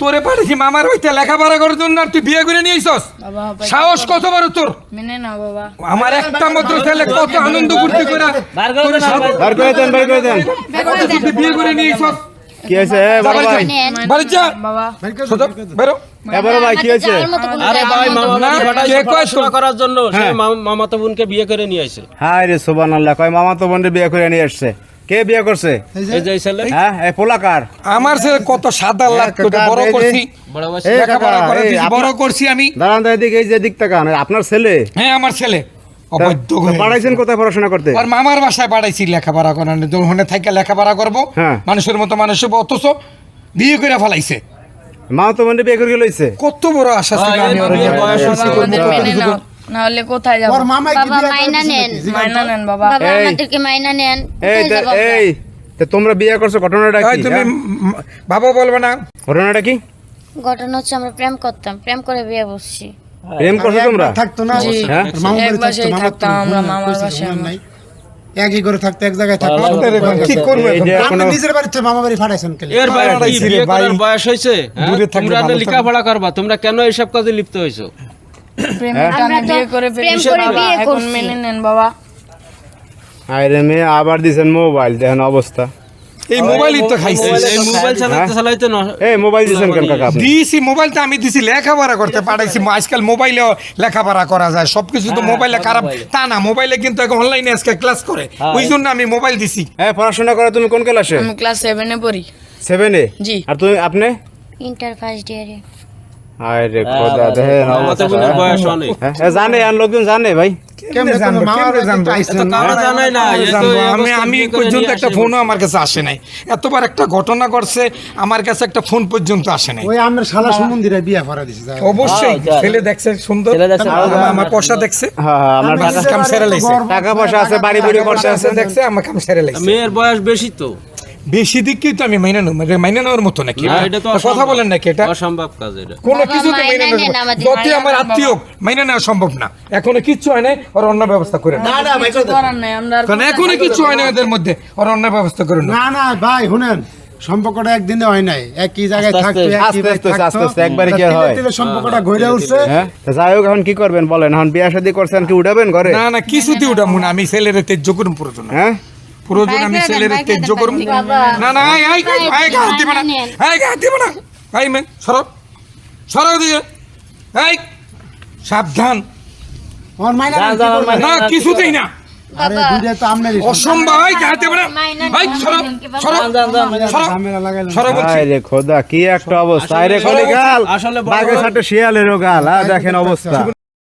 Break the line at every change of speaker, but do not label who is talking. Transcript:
তোরে পাঠিয়েছি মামার হইতে লেখাপড়া করার জন্য আর তুই বিয়ে করে নিয়ে আইসস? সাহস কত বড় তোর?
মেনে না বাবা।
আমার একটা মাত্র ছেলে কত আনন্দ করতে করে।
বার করে দেন, বার
করে দেন
তুই বিয়ে করে নিয়ে আইসস।
কি হয়েছে? এ বড় ভাই
যা, বাড়ি। যা।
বাবা।
বেরো।
ভাই কি হয়েছে?
আরে ভাই মামা
না,
বাড়ি পাঠাইছে
কে কয়
পড়াশোনা করার জন্য সে
হ্যাঁ।
মামাতো বোনকে বিয়ে করে নিয়ে আসে
হাই রে সোবান আল্লাহ কয় মামা তো বিয়ে করে নিয়ে আসছে। কে বিয়ে করছে?
এই যে ছেলে।
হ্যাঁ এই পোলাকার।
আমার ছেলে কত সাদা লাগতো বড় করছি।
বড়
করছি আমি।
দাঁড়ান এদিকে এই যে দিক তাকান আপনার ছেলে?
হ্যাঁ আমার ছেলে।
পাঠাইছেন কোথায় পড়াশোনা করতে?
আর মামার বাসায় পাঠাইছি লেখাপড়া করার ওখানে থেকে লেখাপড়া করব।
হ্যাঁ।
মানুষের মতো মানুষ অথচ বিয়ে করে ফেলাইছে।
মামা তো বোনরে বিয়ে করে লইছে
কত বড় আশা ছিল আমি
হলে কোথায় যাব?
ওর মামাই কি
বাবা মাইনা নেন।
মাইনা নেন বাবা।
বাবা আমাদেরকে মাইনা নেন।
এই
কোথায়
তা-
যাব আমরা?
এই তোমরা বিয়ে করছ ঘটনাটা কি?
তুমি? বাবা বলবে না।
ঘটনাটা কি?
ঘটনা হচ্ছে আমরা প্রেম করতাম প্রেম করে বিয়ে বসছি
প্রেম করছ তোমরা?
থাকতো না
জি।
আর মামা বাড়ি থাকতো, মামার তো
থাকতাম আমরা, মামার বাসায়।
নাই। একই করে থাকতো এক জায়গায় থাকতো।
কি করব?
এই
এখন?
যে
আপনি নিজের বাড়িতে মামা বাড়ি ফাটাইছেন কেন?
এর বাইরে কি
পাঠাইছি রে
বিয়ে করার বয়স হয়েছে হ্যাঁ? তোমরা লেখাপড়া করবা তোমরা কেন এইসব কাজে লিপ্ত হয়েছো?
আবার দিছেন মোবাইল দেখেন অবস্থা।
এই মোবাইলই তো খাইছে।
এই- এই মোবাইল চালাতে চালাইতে না
এই মোবাইল দিছেন কেন কাকা আপনি?
দিয়েছি মোবাইলটা আমি দিছি লেখাপড়া করতে পাঠাইছি। আজকাল মোবাইলে লেখাপড়া করা যায়। সবকিছু তো মোবাইলে খারাপ। তা না মোবাইলে কিন্তু এখন অনলাইনে আজকে ক্লাস করে। ওই জন্য আমি মোবাইল দিছি।
হ্যাঁ পড়াশোনা করে তুমি কোন ক্লাসে
আমি ক্লাস সেভেনে পড়ি।
সেভেনে
জি।
আর তুমি আপনি?
ইন্টার ফার্স্ট ইয়ারে
আরে খোদা দেখেন অবস্থা।
বয়স অনেক।
হ্যাঁ, হ্যাঁ, জানে আর লোকজন জানে ভাই।
আমি পর্যন্ত একটা ফোনও আমার কাছে আসে নাই। এতবার একটা ঘটনা করছে আমার কাছে একটা ফোন পর্যন্ত আসে নাই।
ওই আমরা শালা সুমন্দিরে বিয়ে ভরা দিছি
অবশ্যই
হ্যাঁ,
ছেলে দেখছে সুন্দর। আমার- পয়সা দেখছে।
হ্যাঁ হ্যাঁ আমরা
কাম সেরে লাইছে।
টাকা পয়সা আছে বাড়ি বাড়ি আছে।
আছে। দেখছে আমার কাম সেরে লাইছে।
মেয়ের বয়স বেশি তো।
বেশি দিকই তো আমি মাইনে নেব মাইনে নেওয়ার মতো নাকি?
না, এটা তো
কথা বলেন নাকি এটা
অসম্ভব কাজ এটা।
কোনো
বাবা,
কিছুতে
মাইনে
মাইনে
নেন
নেব। যতই আমার আত্মীয় মাইনে নেওয়া সম্ভব না। এখনও কিচ্ছু হয় নাই ওর অন্য ব্যবস্থা করে না
কিছু নাই আমরা
কারণ এখনও কিচ্ছু হয় না ওদের মধ্যে ওর অন্য ব্যবস্থা করে না
না না ভাই শুনেন সম্পর্কটা একদিনে হয় নাই একই জায়গায় থাকতো
আস্তে,
আস্তে আস্তে, আস্তে একবারে কি হয়?
সম্পর্কটা গড়ে উঠছে।
হ্যাঁ? যাই হোক এখন কি করবেন বলেন? এখন বিয়া শাদী করছেন কি উঠাবেন ঘরে?
না না কিছুতে উঠাবো না আমি ছেলের তেজ্য করুন প্রয়োজন
হ্যাঁ?
প্রয়োজন আমি ছেলের তেজ্য না না আই আই আই গা হাত না। আই গা না। আই মে সরো। সরো দিকে আই সাবধান। না কিছুতেই না।
কি একটা অবস্থা। শিয়ালেরও গাল। দেখেন অবস্থা।